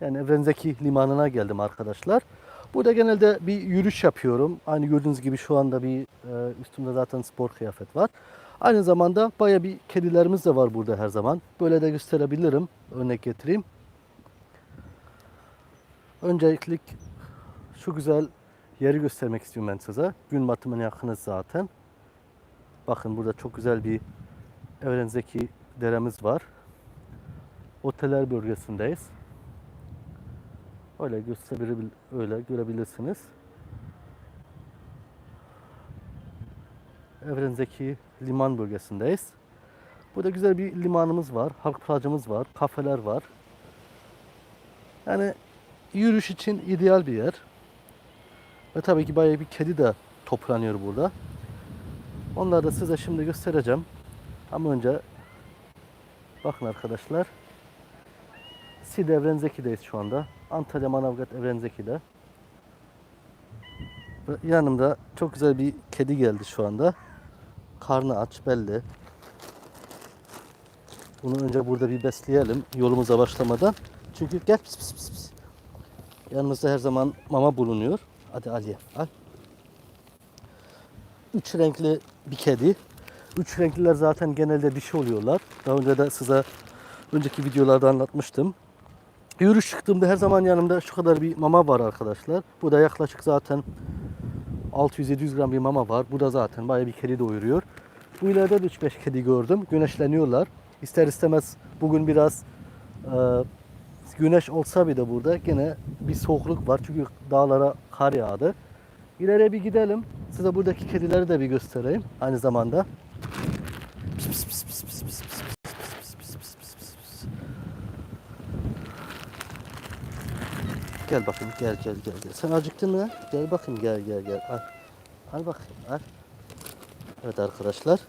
Yani Evrenzeki limanına geldim arkadaşlar. Burada genelde bir yürüyüş yapıyorum. Aynı gördüğünüz gibi şu anda bir e, üstümde zaten spor kıyafet var. Aynı zamanda baya bir kedilerimiz de var burada her zaman. Böyle de gösterebilirim. Örnek getireyim. Öncelikle şu güzel yeri göstermek istiyorum ben size. Gün batımına yakınız zaten. Bakın burada çok güzel bir Evrenzeki deremiz var. Oteller bölgesindeyiz. Öyle gösterebil öyle görebilirsiniz. Evrenzeki liman bölgesindeyiz. Burada güzel bir limanımız var, halk plajımız var, kafeler var. Yani yürüyüş için ideal bir yer. Ve tabii ki bayağı bir kedi de toplanıyor burada. Onları da size şimdi göstereceğim. Ama önce bakın arkadaşlar. Sid Evrenzeki'deyiz şu anda. Antalya Manavgat Evrenzeki'de. Yanımda çok güzel bir kedi geldi şu anda. Karnı aç belli. Bunu önce burada bir besleyelim yolumuza başlamadan. Çünkü gel pis pis pis pis. Yanımızda her zaman mama bulunuyor. Hadi Aliye al. Üç renkli bir kedi. Üç renkliler zaten genelde dişi oluyorlar. Daha önce de size önceki videolarda anlatmıştım. Yürüyüş çıktığımda her zaman yanımda şu kadar bir mama var arkadaşlar. Bu da yaklaşık zaten 600-700 gram bir mama var. Bu da zaten bayağı bir kedi doyuruyor. Bu ileride de 3-5 kedi gördüm. Güneşleniyorlar. İster istemez bugün biraz e, güneş olsa bir de burada gene bir soğukluk var. Çünkü dağlara kar yağdı. İleriye bir gidelim. Size buradaki kedileri de bir göstereyim aynı zamanda. Gel bakayım gel gel gel gel. Sen acıktın mı? Gel bakayım gel gel gel. Al. Al bakayım al. Evet arkadaşlar.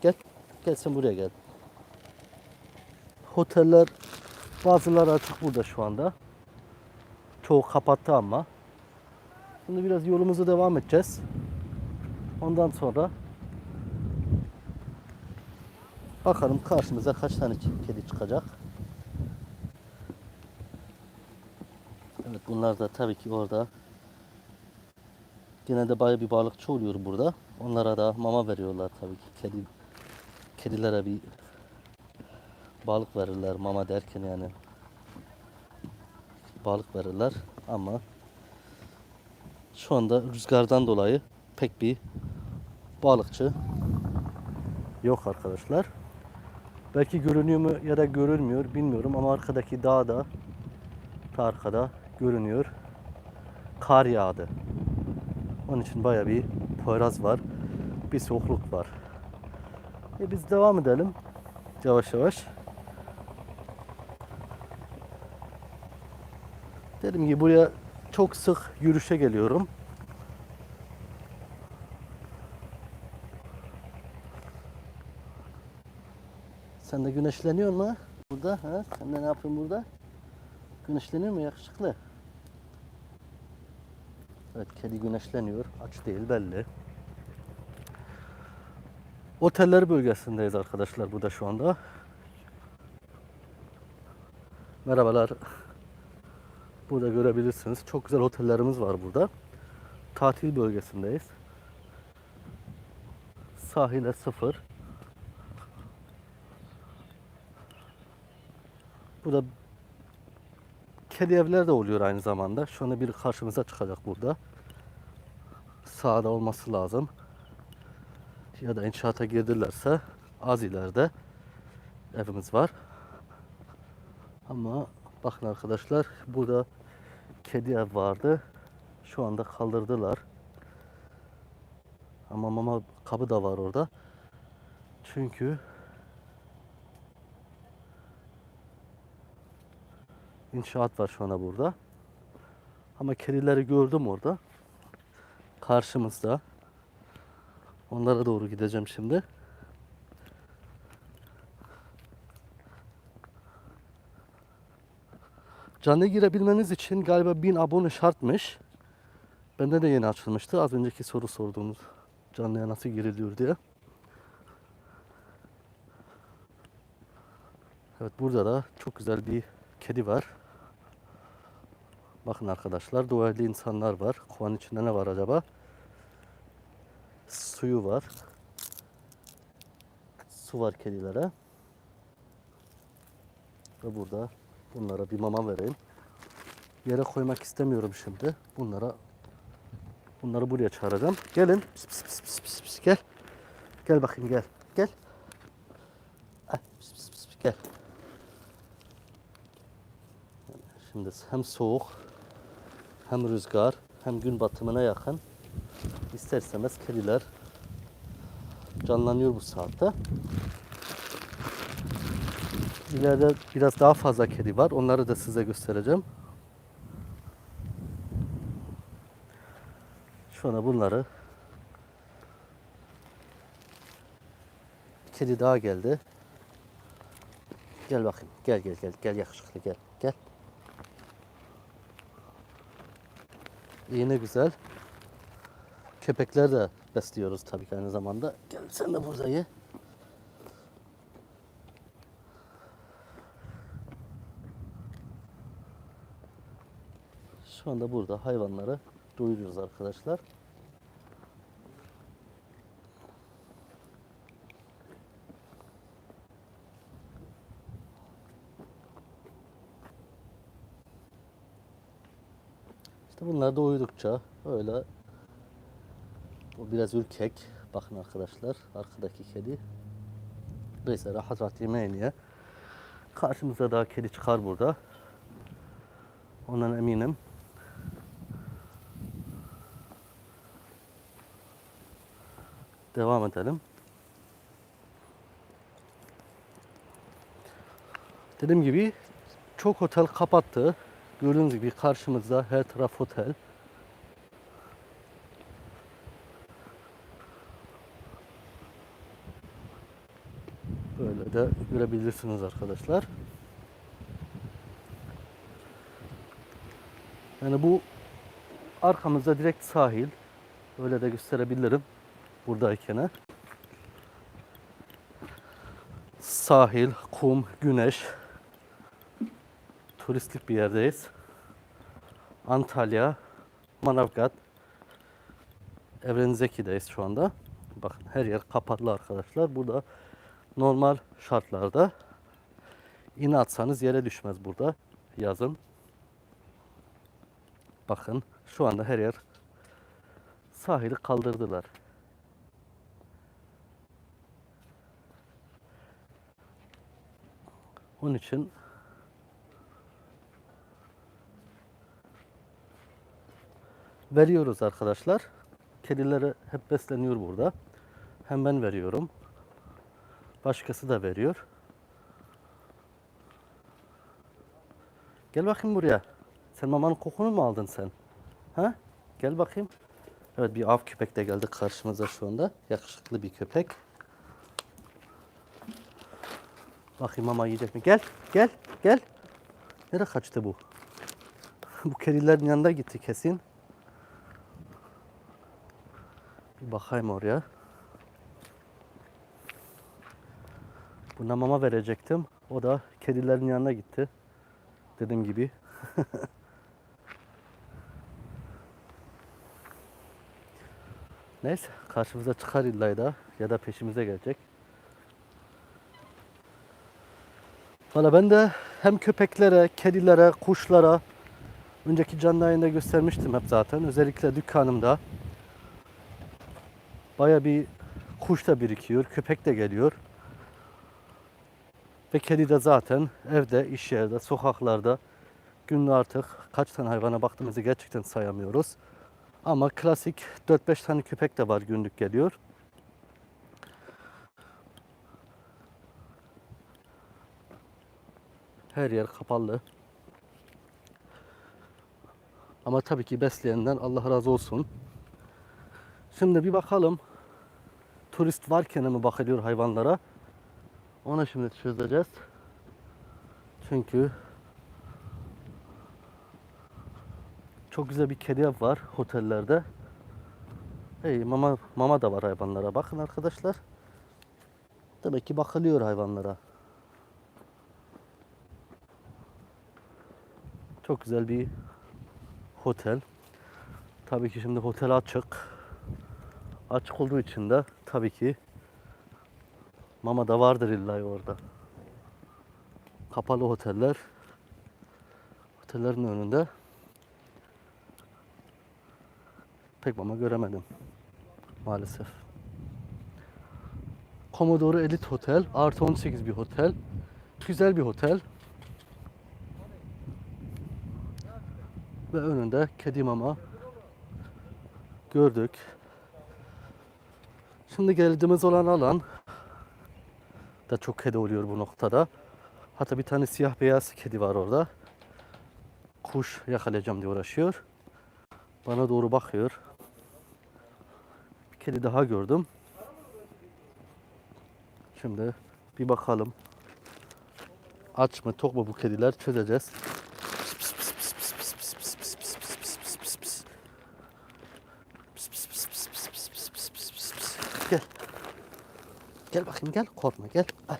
Gel. Gel sen buraya gel. Oteller bazıları açık burada şu anda. Çoğu kapattı ama. Şimdi biraz yolumuza devam edeceğiz. Ondan sonra bakalım karşımıza kaç tane kedi çıkacak. Bunlar da tabii ki orada. Genelde bayağı bir balıkçı oluyor burada. Onlara da mama veriyorlar tabii ki. Kedi, kedilere bir balık verirler mama derken yani. Balık verirler ama şu anda rüzgardan dolayı pek bir balıkçı yok arkadaşlar. Belki görünüyor mu ya da görülmüyor bilmiyorum ama arkadaki dağda ta arkada görünüyor. Kar yağdı. Onun için baya bir poyraz var. Bir soğukluk var. E biz devam edelim. Yavaş yavaş. Dedim ki buraya çok sık yürüyüşe geliyorum. Sen de güneşleniyor mu burada? Ha? Sen de ne yapıyorsun burada? Güneşleniyor mu yakışıklı? Evet kedi güneşleniyor. Aç değil belli. Oteller bölgesindeyiz arkadaşlar burada şu anda. Merhabalar. Burada görebilirsiniz. Çok güzel otellerimiz var burada. Tatil bölgesindeyiz. Sahile sıfır. Burada kedi evler de oluyor aynı zamanda. Şu anda biri karşımıza çıkacak burada. Sağda olması lazım. Ya da inşaata girdilerse az ileride evimiz var. Ama bakın arkadaşlar burada kedi ev vardı. Şu anda kaldırdılar. Ama mama kabı da var orada. Çünkü inşaat var şu anda burada. Ama kedileri gördüm orada. Karşımızda. Onlara doğru gideceğim şimdi. Canlı girebilmeniz için galiba 1000 abone şartmış. Bende de yeni açılmıştı. Az önceki soru sorduğunuz canlıya nasıl giriliyor diye. Evet burada da çok güzel bir kedi var. Bakın arkadaşlar duvarlı insanlar var. Kovanın içinde ne var acaba? Suyu var. Su var kedilere. Ve burada bunlara bir mama vereyim. Yere koymak istemiyorum şimdi. Bunlara bunları buraya çağıracağım. Gelin. Pis, pis, pis, pis, pis, pis. Gel. Gel bakayım gel. Gel. Ah, pis, pis, pis. Gel. Şimdi hem soğuk hem rüzgar hem gün batımına yakın ister kediler canlanıyor bu saatte. İleride biraz daha fazla kedi var. Onları da size göstereceğim. Şu anda bunları bir kedi daha geldi. Gel bakayım. Gel gel gel. Gel yakışıklı gel. Gel. İyi ne güzel. Köpekler de besliyoruz tabii ki aynı zamanda. Gel sen de burada ye. Şu anda burada hayvanları doyuruyoruz arkadaşlar. Bunlar doydukça öyle o biraz ürkek. Bakın arkadaşlar arkadaki kedi. Neyse rahat rahat yemeğini ye. Karşımıza daha kedi çıkar burada. Ondan eminim. Devam edelim. Dediğim gibi çok otel kapattı. Gördüğünüz gibi karşımızda her taraf otel. Böyle de görebilirsiniz arkadaşlar. Yani bu arkamızda direkt sahil. Öyle de gösterebilirim buradayken. Sahil, kum, güneş. Turistik bir yerdeyiz. Antalya, Manavgat, Evren Zeki'deyiz şu anda. Bakın her yer kapalı arkadaşlar. Burada normal şartlarda iğne atsanız yere düşmez burada yazın. Bakın şu anda her yer sahili kaldırdılar. Onun için veriyoruz arkadaşlar. Kedileri hep besleniyor burada. Hem ben veriyorum. Başkası da veriyor. Gel bakayım buraya. Sen mamanın kokunu mu aldın sen? Ha? Gel bakayım. Evet bir av köpek de geldi karşımıza şu anda. Yakışıklı bir köpek. Bakayım mama yiyecek mi? Gel, gel, gel. Nereye kaçtı bu? bu kedilerin yanında gitti kesin. Bir bakayım oraya. Buna mama verecektim. O da kedilerin yanına gitti. Dediğim gibi. Neyse karşımıza çıkar illa da ya da peşimize gelecek. Valla ben de hem köpeklere, kedilere, kuşlara önceki canlı yayında göstermiştim hep zaten. Özellikle dükkanımda baya bir kuş da birikiyor, köpek de geliyor. Ve kedi de zaten evde, iş yerde, sokaklarda günlük artık kaç tane hayvana baktığımızı gerçekten sayamıyoruz. Ama klasik 4-5 tane köpek de var günlük geliyor. Her yer kapalı. Ama tabii ki besleyenden Allah razı olsun. Şimdi bir bakalım. Turist varken mi bakılıyor hayvanlara? Ona şimdi çözeceğiz. Çünkü çok güzel bir kedi ev var otellerde. Hey, mama mama da var hayvanlara. Bakın arkadaşlar. Demek ki bakılıyor hayvanlara. Çok güzel bir otel. Tabii ki şimdi otel açık. Açık olduğu için de tabii ki mama da vardır illa orada. Kapalı oteller. Otellerin önünde pek mama göremedim maalesef. Commodore Elite Hotel, artı 18 bir otel. Güzel bir otel. Ve önünde kedi mama gördük. Şimdi geldiğimiz olan alan da çok kedi oluyor bu noktada. Hatta bir tane siyah beyaz kedi var orada. Kuş yakalayacağım diye uğraşıyor. Bana doğru bakıyor. Bir kedi daha gördüm. Şimdi bir bakalım. Aç mı tok mu bu kediler çözeceğiz. Gel bakayım gel. Korkma gel. Al.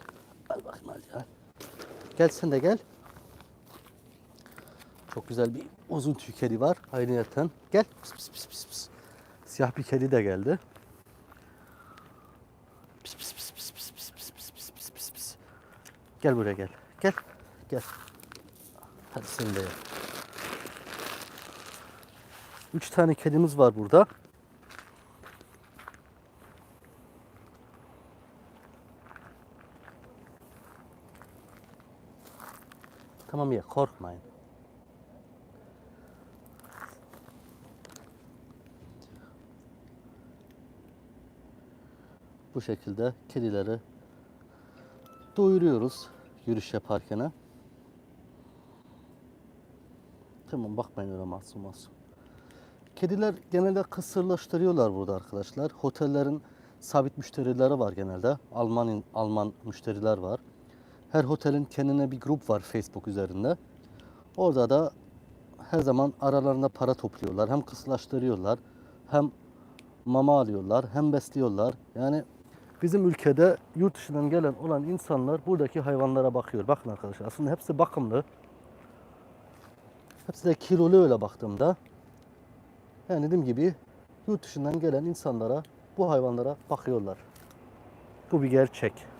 Al bakayım al. al. Gel sen de gel. Çok güzel bir uzun tüy kedi var. Ayrıyeten. Gel. Pis, pis, pis, pis, pis. Siyah bir kedi de geldi. Pis, pis, pis, pis, pis, pis, pis, pis, pis, pis, pis, pis. Gel buraya gel. Gel. Gel. Hadi sen de gel. Üç tane kedimiz var burada. Tamam ya korkmayın. Bu şekilde kedileri doyuruyoruz yürüyüş yaparken. Tamam bakmayın öyle masum masum. Kediler genelde kısırlaştırıyorlar burada arkadaşlar. Otellerin sabit müşterileri var genelde. Alman Alman müşteriler var. Her otelin kendine bir grup var Facebook üzerinde. Orada da her zaman aralarında para topluyorlar. Hem kısırlaştırıyorlar, hem mama alıyorlar, hem besliyorlar. Yani bizim ülkede yurt dışından gelen olan insanlar buradaki hayvanlara bakıyor. Bakın arkadaşlar aslında hepsi bakımlı. Hepsi de kilolu öyle baktığımda. Yani dediğim gibi yurt dışından gelen insanlara bu hayvanlara bakıyorlar. Bu bir gerçek.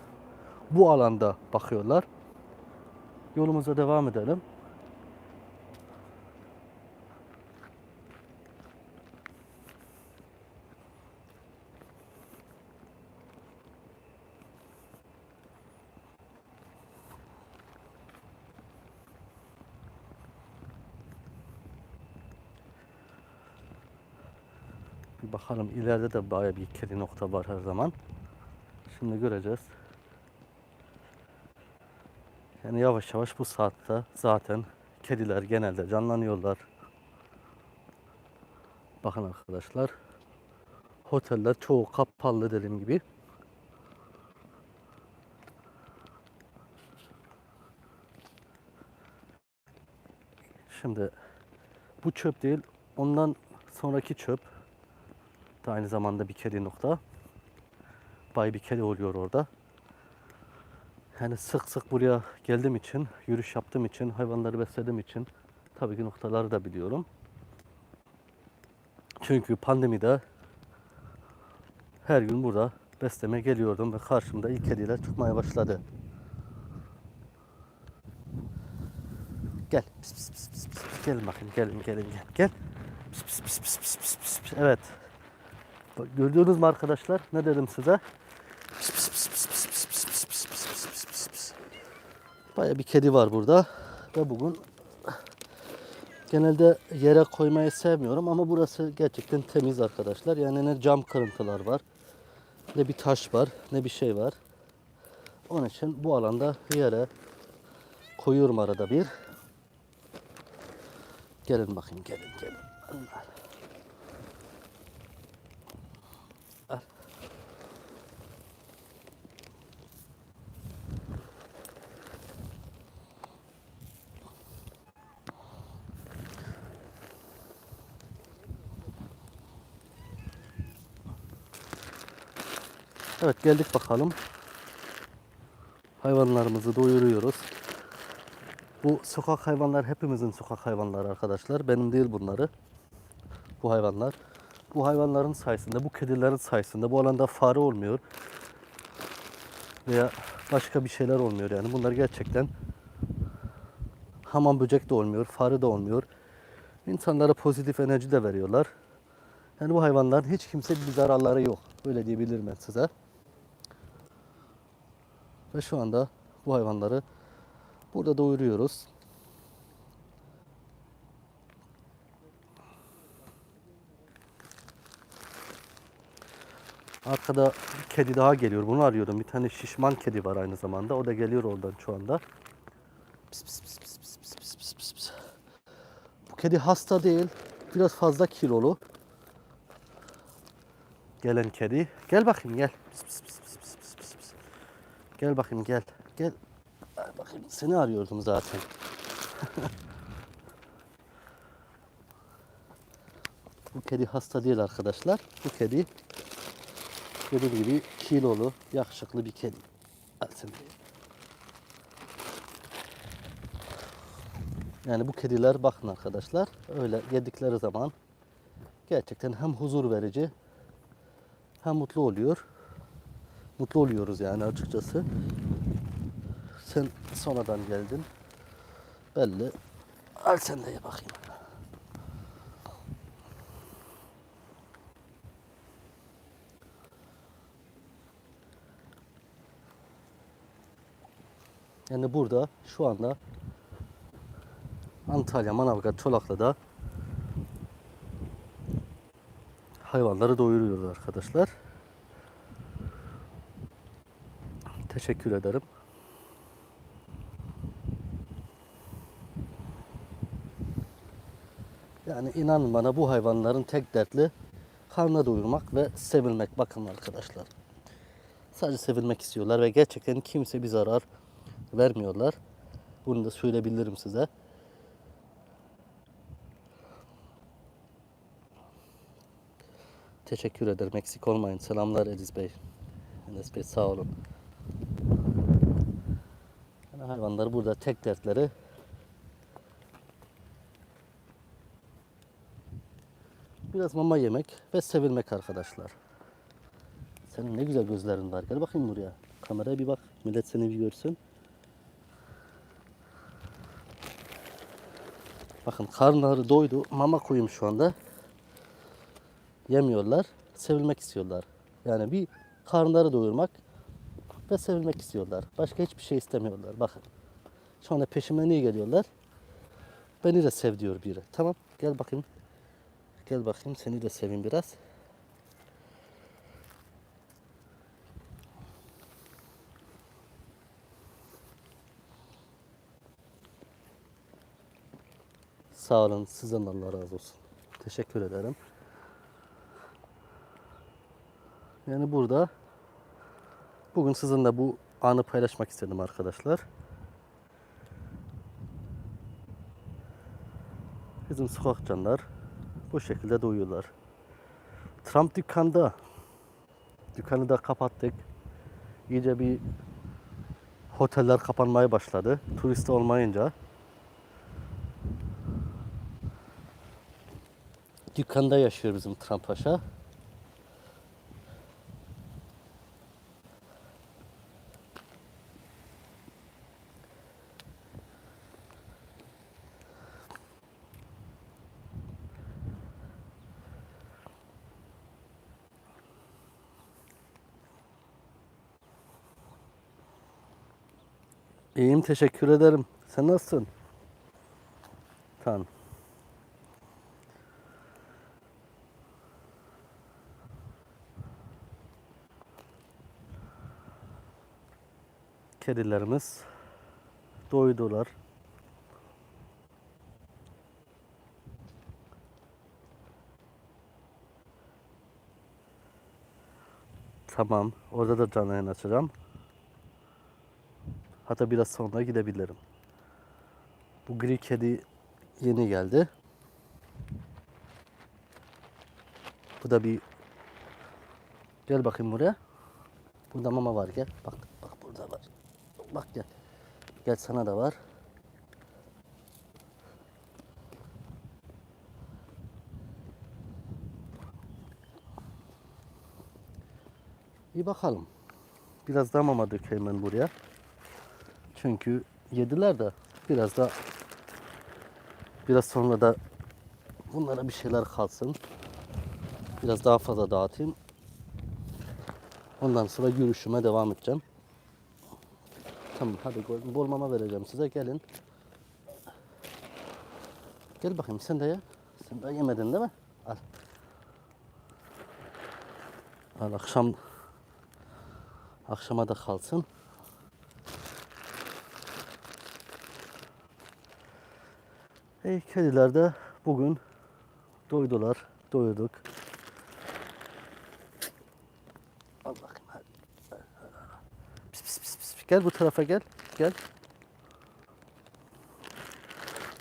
Bu alanda bakıyorlar. Yolumuza devam edelim. Bir bakalım ileride de baya bir kedi nokta var her zaman. Şimdi göreceğiz. Yani yavaş yavaş bu saatte zaten kediler genelde canlanıyorlar. Bakın arkadaşlar. Oteller çoğu kapalı dediğim gibi. Şimdi bu çöp değil. Ondan sonraki çöp da aynı zamanda bir kedi nokta. Bay bir kedi oluyor orada. Yani sık sık buraya geldiğim için, yürüyüş yaptığım için, hayvanları beslediğim için tabii ki noktaları da biliyorum. Çünkü pandemide her gün burada besleme geliyordum ve karşımda ilk kediler çıkmaya başladı. Gel. Pis, pis, pis, pis, pis. Gelin bakayım. Gelin gelin gel. Gel. Pis, pis, pis, pis, pis, pis, pis. Evet. Bak, gördünüz mü arkadaşlar? Ne dedim size? Baya bir kedi var burada. Ve bugün genelde yere koymayı sevmiyorum ama burası gerçekten temiz arkadaşlar. Yani ne cam kırıntılar var, ne bir taş var, ne bir şey var. Onun için bu alanda yere koyuyorum arada bir. Gelin bakayım, gelin, gelin. Al. Evet geldik bakalım. Hayvanlarımızı doyuruyoruz. Bu sokak hayvanlar hepimizin sokak hayvanları arkadaşlar. Benim değil bunları. Bu hayvanlar. Bu hayvanların sayesinde, bu kedilerin sayesinde bu alanda fare olmuyor. Veya başka bir şeyler olmuyor yani. Bunlar gerçekten hamam böcek de olmuyor, fare de olmuyor. İnsanlara pozitif enerji de veriyorlar. Yani bu hayvanların hiç kimse bir zararları yok. Öyle diyebilirim ben size. Ve şu anda bu hayvanları burada doyuruyoruz. Arkada kedi daha geliyor. Bunu arıyordum. Bir tane şişman kedi var aynı zamanda. O da geliyor oradan şu anda. Pis, pis, pis, pis, pis, pis, pis, pis, pis. Bu kedi hasta değil. Biraz fazla kilolu. Gelen kedi. Gel bakayım gel. Pis, pis, pis, pis, pis, pis, pis, pis. Gel bakayım gel. Gel. Ay bakayım seni arıyordum zaten. Bu kedi hasta değil arkadaşlar. Bu kedi dediğim gibi kilolu, yakışıklı bir kedi. Yani bu kediler bakın arkadaşlar öyle yedikleri zaman gerçekten hem huzur verici hem mutlu oluyor. Mutlu oluyoruz yani açıkçası. Sen sonradan geldin. Belli. Al sen de bakayım. Yani burada şu anda Antalya, Manavgat, Çolaklı'da hayvanları doyuruyoruz arkadaşlar. Teşekkür ederim. Yani inanın bana bu hayvanların tek dertli karnına doyurmak ve sevilmek. Bakın arkadaşlar. Sadece sevilmek istiyorlar ve gerçekten kimse bir zarar vermiyorlar. Bunu da söyleyebilirim size. Teşekkür ederim. Eksik olmayın. Selamlar Ediz Bey. Enes Bey sağ olun. Hayvanlar burada tek dertleri biraz mama yemek ve sevilmek arkadaşlar. Senin ne güzel gözlerin var. Gel bakayım buraya. Kameraya bir bak. Millet seni bir görsün. Bakın karnları doydu. Mama koyayım şu anda. Yemiyorlar. Sevilmek istiyorlar. Yani bir karnları doyurmak ve sevilmek istiyorlar. Başka hiçbir şey istemiyorlar. Bakın. Şu anda peşime niye geliyorlar? Beni de sev diyor biri. Tamam. Gel bakayım. Gel bakayım seni de seveyim biraz. Sağ olun. Sizden de Allah razı olsun. Teşekkür ederim. Yani burada bugün sizinle bu anı paylaşmak istedim arkadaşlar. Bizim sokak canlar bu şekilde doyuyorlar. Trump dükkanda. Dükkanı da kapattık. İyice bir oteller kapanmaya başladı. Turist olmayınca. Dükkanda yaşıyor bizim Trump Paşa. İyiyim teşekkür ederim. Sen nasılsın? Tamam. Kedilerimiz doydular. Tamam. Orada da canlı açacağım. Hatta biraz sonra gidebilirim. Bu gri kedi yeni geldi. Bu da bir gel bakayım buraya. Burada mama var gel. Bak bak burada var. Bak gel. Gel sana da var. Bir bakalım. Biraz daha mama dökeyim ben buraya. Çünkü yediler de biraz da biraz sonra da bunlara bir şeyler kalsın. Biraz daha fazla dağıtayım. Ondan sonra yürüyüşüme devam edeceğim. Tamam hadi bol- mama vereceğim size gelin. Gel bakayım sen de ye. Sen de yemedin değil mi? Al. Al akşam akşama da kalsın. Hey kediler de bugün doydular. Doyduk. Al bakayım hadi. Pis, pis, pis, pis. Gel bu tarafa gel. Gel.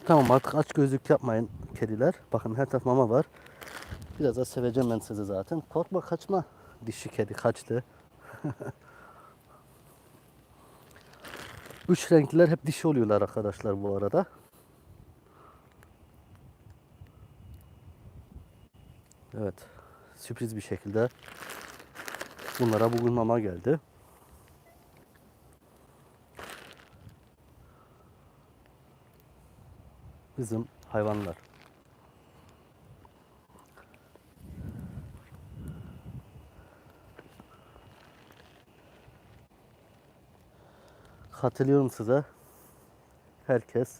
Tamam artık aç gözlük yapmayın kediler. Bakın her taraf mama var. Biraz da seveceğim ben sizi zaten. Korkma kaçma. Dişi kedi kaçtı. Üç renkliler hep dişi oluyorlar arkadaşlar bu arada. Evet. Sürpriz bir şekilde bunlara bugün mama geldi. Bizim hayvanlar. Katılıyorum size. Herkes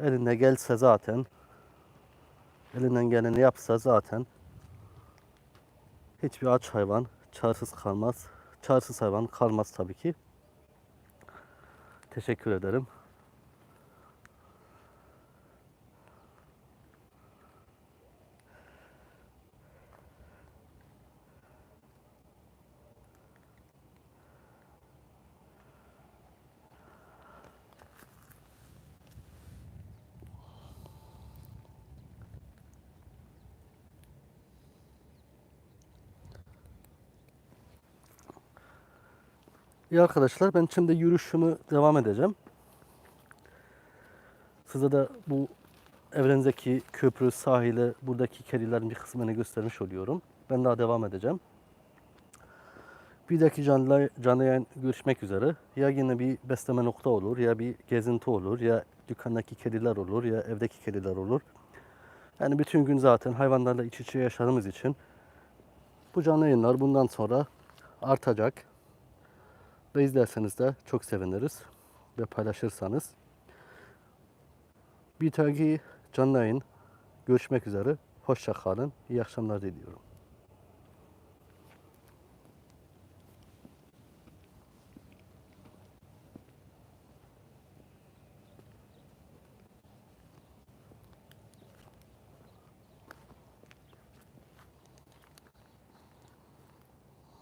eline gelse zaten elinden geleni yapsa zaten hiçbir aç hayvan çarsız kalmaz. Çarsız hayvan kalmaz tabii ki. Teşekkür ederim. İyi arkadaşlar ben şimdi yürüyüşümü devam edeceğim. Size de bu evrendeki köprü, sahili, buradaki kedilerin bir kısmını göstermiş oluyorum. Ben daha devam edeceğim. Bir dahaki canlı, canlı yayın görüşmek üzere. Ya yine bir besleme nokta olur, ya bir gezinti olur, ya dükkandaki kediler olur, ya evdeki kediler olur. Yani bütün gün zaten hayvanlarla iç içe yaşadığımız için bu canlı yayınlar bundan sonra artacak ve izlerseniz de çok seviniriz ve paylaşırsanız. Bir dahaki canlı yayın görüşmek üzere. Hoşça kalın. İyi akşamlar diliyorum.